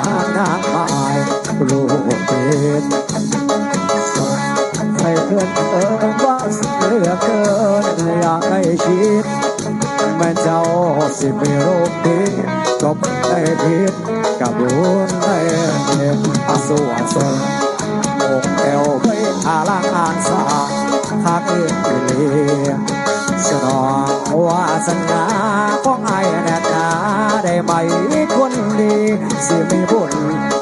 านางไม้ลูกเป็นใครเพื่อนเออว่าเสือเกินอยากให้คิดแม่เจ้าสิไม่รู้ดีจบใด้ผิดกับบุญได้เด็ดอสุวรรณอกเอวไปอาลังอานสาหากเอื้ลียสนองวาสัญญาของไอ้แน่นาได้ไหม สิมีบุญ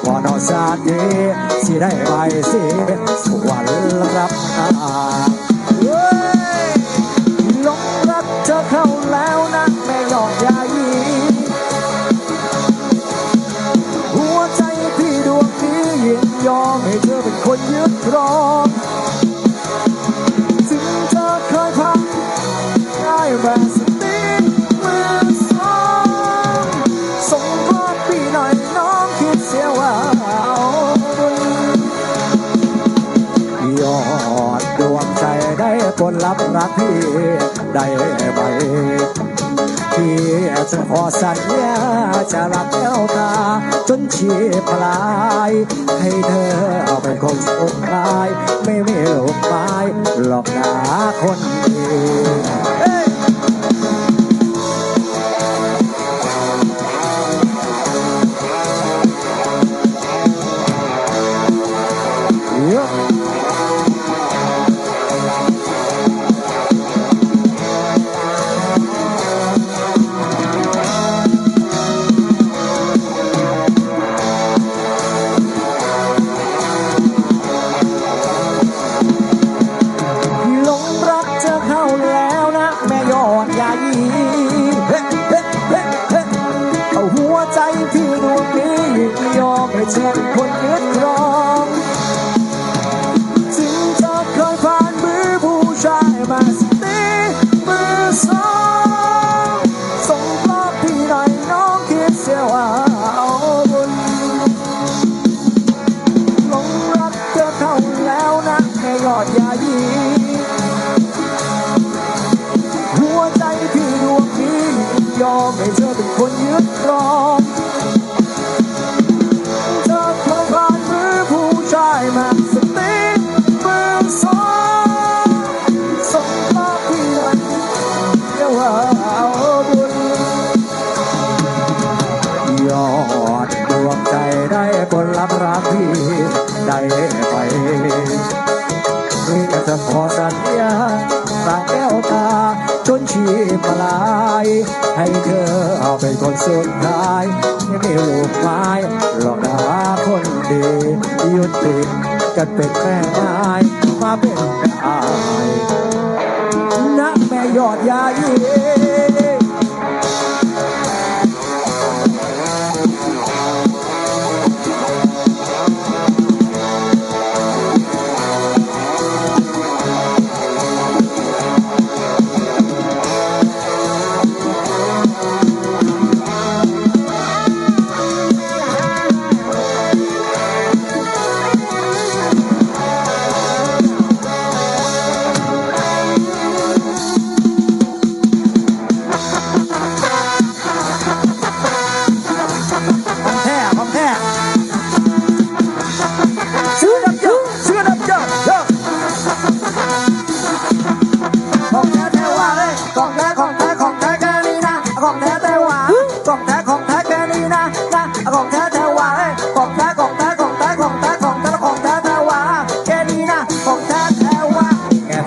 ว่านอชาติดีสิได้ไปสิสวรรค์รับอา ดดวงใจได้ผลลัพธ์รักพี่ได้ไหมพี่จะขอสัญญาจะรักแก้วตาจนชีพลาย ให้เธอเอาเป็นคนสุดท้าย ไม่มีลูกไม้หลอกหนาคนดียเยอะ ให้เธอเป็นคนยึดครองเธอคยผ่านมือผู้ชายมาสติมือสองส่งภาพพี่หน่อยเดี๋ยวว่าเอาบุญยอดดวงใจได้ผลลัพธ์รักพี่ได้ไปพี่จะขอสัญญา ตาแก้วตาจนชีพลาย ให้เธอเอาเป็นคนสุดท้ายไม่มีลูกไม้หลอกดาคนดียุติกันเป็นแม่ไม้มาเป็นแม่อายนะแม่ยอดยายี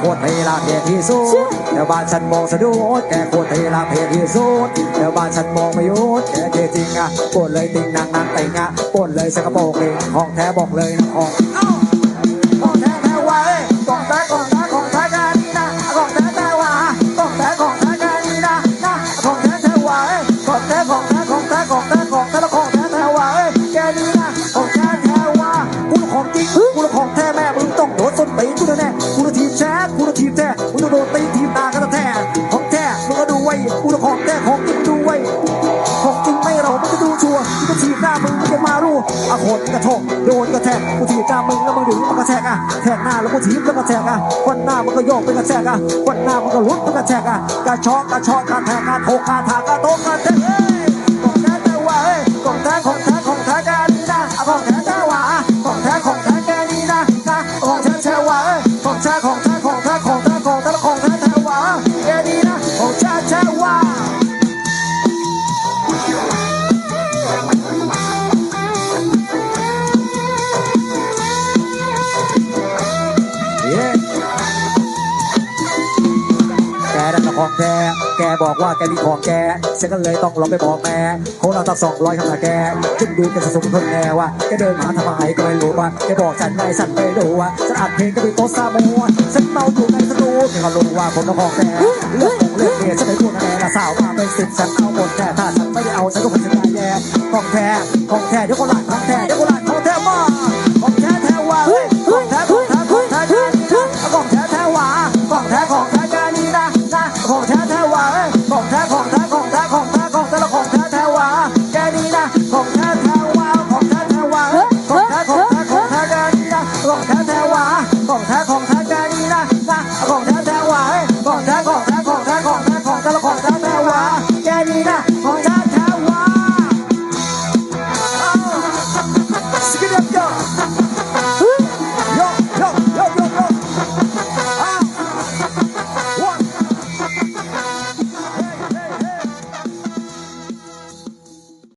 คตรเทลาเพียที่สุดเดี๋ยวบ้านฉันมองสะดุดแกโคตรเทลาเพียที่สุดเดี๋ยวบ้านฉันมองไม่หยุดแกเทจริงอะปวดเลยติงนางนางแต่งอะปวดเลยสกปรกเองของแท้บอกเลยนะของเอ้าของ บหน้ามึงมึงจะมารู้อะโหดกระทงโดนกระแทกกูถีบหน้ามึงแล้วมึงดึงมันกระแทกอะแทกหน้าแล้วกูถีบแล้วกระแทกอะวันหน้ามันก็โยกเป็นกระแทกอะวันหน้ามันก็ลุกเป็นกระแทกอะกระชอกกระชอกกระแทกกระโถกกระถากกระโตกกระแทก ของแท้แกบอกว่าแกมีของแก ฉันก็เลยต้องลองไปบอกแม่คนเราตั้งสองร้อยขนาดแกขึ้นดูแกสะสมคนแน่ว่าแกเดินมาทำไมก็ไม่รู้ว่าแกบอกฉันไงฉันไม่รู้ว่าฉันอัดเพลงก็เป็นโต๊ะซามัวฉันเมาอยู่ในสตูแกก็รู้ว่าคนเราของแท้เลือกของเลือกเมียฉันไม่พูดแน่ละสาวมาเป็นสิบฉันเอาหมดแท้ถ้าฉันไม่ได้เอาฉันก็คงจะตายแย่ของแท้ของแท้เดี๋ยวคนหลัง